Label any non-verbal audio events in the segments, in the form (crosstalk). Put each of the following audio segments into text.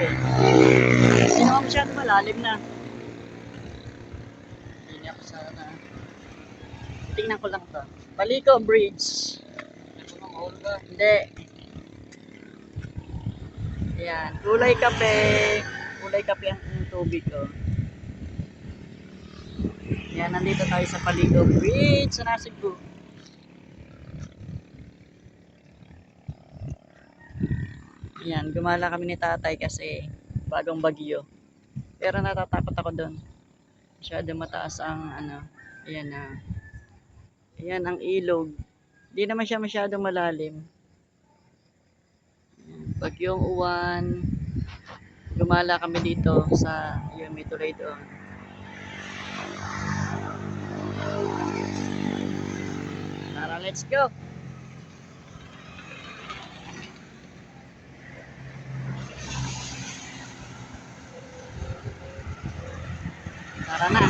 eh. Hindi naman masyado malalim na. Hindi ako sana. Tingnan ko lang to. Paliko Bridge. Hindi. Ayan. Kulay kape. Kulay kape ang tubig ko. Ayan, nandito tayo sa Paliko Bridge sa Nasugbu. Ayan, gumala kami ni tatay kasi bagong bagyo. Pero natatakot ako doon. Masyado mataas ang ano, ayan na. ayan ang ilog. Hindi naman siya masyadong malalim. Bagyong uwan. Gumala kami dito sa yung may tulay doon. Tara, let's go! Tara na.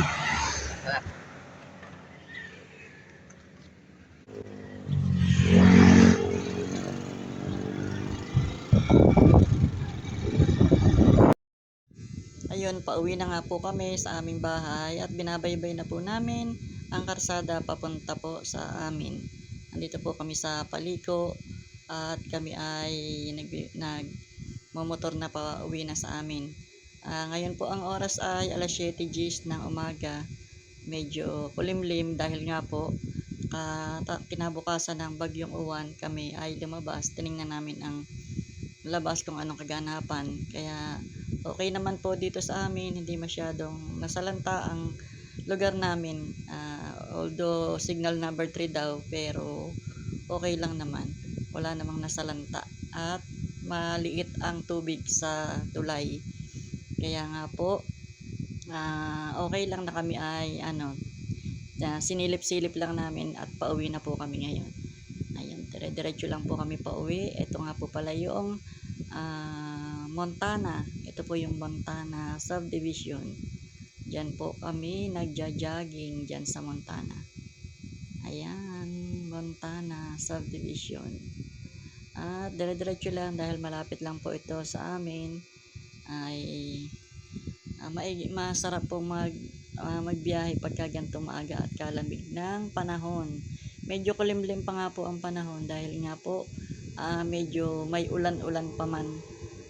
Ayun, pauwi na nga po kami sa aming bahay at binabaybay na po namin ang karsada papunta po sa amin. Andito po kami sa Paliko at kami ay nag, nag mamotor na pa uwi na sa amin. Ah, ngayon po ang oras ay alas 7 Gs ng umaga. Medyo kulimlim dahil nga po kata- kinabukasan ng bagyong uwan kami ay lumabas. Tiningnan namin ang labas kung anong kaganapan. Kaya okay naman po dito sa amin. Hindi masyadong nasalanta ang lugar namin. Ah, although signal number 3 daw pero okay lang naman. Wala namang nasalanta. At maliit ang tubig sa tulay. Kaya nga po, ah, okay lang na kami ay ano, ah, sinilip-silip lang namin at pauwi na po kami ngayon. Ayun, dire-diretso lang po kami pauwi. Ito nga po pala yung ah, Montana. Ito po yung Montana subdivision. Diyan po kami nagja-jogging diyan sa Montana. Ayan, Montana subdivision. At dire-diretso lang dahil malapit lang po ito sa amin ay ah, maigi, masarap po mag ah, magbiyahe pagka ganito maaga at kalamig ng panahon. Medyo kulimlim pa nga po ang panahon dahil nga po ah, medyo may ulan-ulan pa man.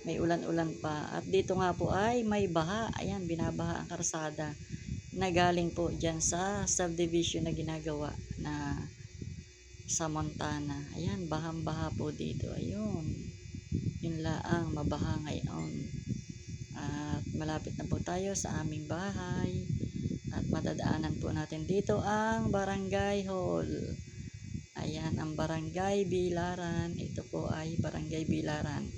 May ulan-ulan pa. At dito nga po ay may baha. Ayan, binabaha ang karsada na galing po dyan sa subdivision na ginagawa na sa Montana. Ayan, bahang-baha po dito. Ayun. Yun laang mabaha ngayon. At malapit na po tayo sa aming bahay. At madadaanan po natin dito ang Barangay Hall. Ayan, ang Barangay Bilaran. Ito po ay Barangay Bilaran.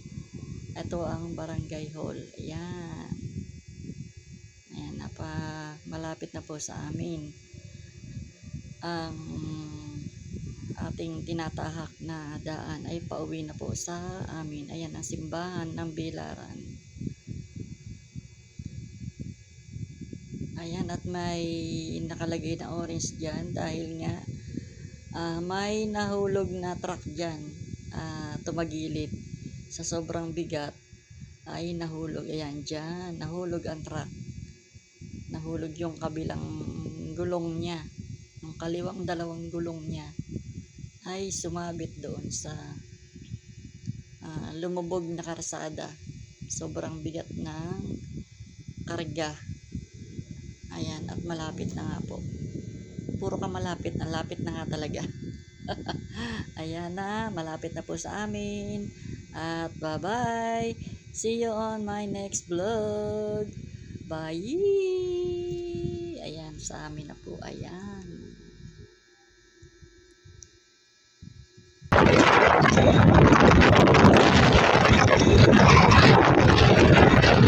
Ito ang Barangay Hall. Ayan. Ayan, napa, malapit na po sa amin. Ang ating tinatahak na daan ay pauwi na po sa amin. Ayan, ang simbahan ng Bilaran. Ayan, at may nakalagay na orange dyan dahil nga ah, may nahulog na truck dyan. ah, tumagilid sa sobrang bigat ay nahulog. Ayan, dyan. Nahulog ang truck. Nahulog yung kabilang gulong niya. Yung kaliwang dalawang gulong niya ay sumabit doon sa ah, lumubog na karsada. Sobrang bigat ng karga. Ayan, at malapit na nga po. Puro ka malapit, na lapit na nga talaga. (laughs) Ayan na, malapit na po sa amin. At bye-bye. See you on my next vlog. Bye. Ayan, sa amin na po. Ayan. Dito na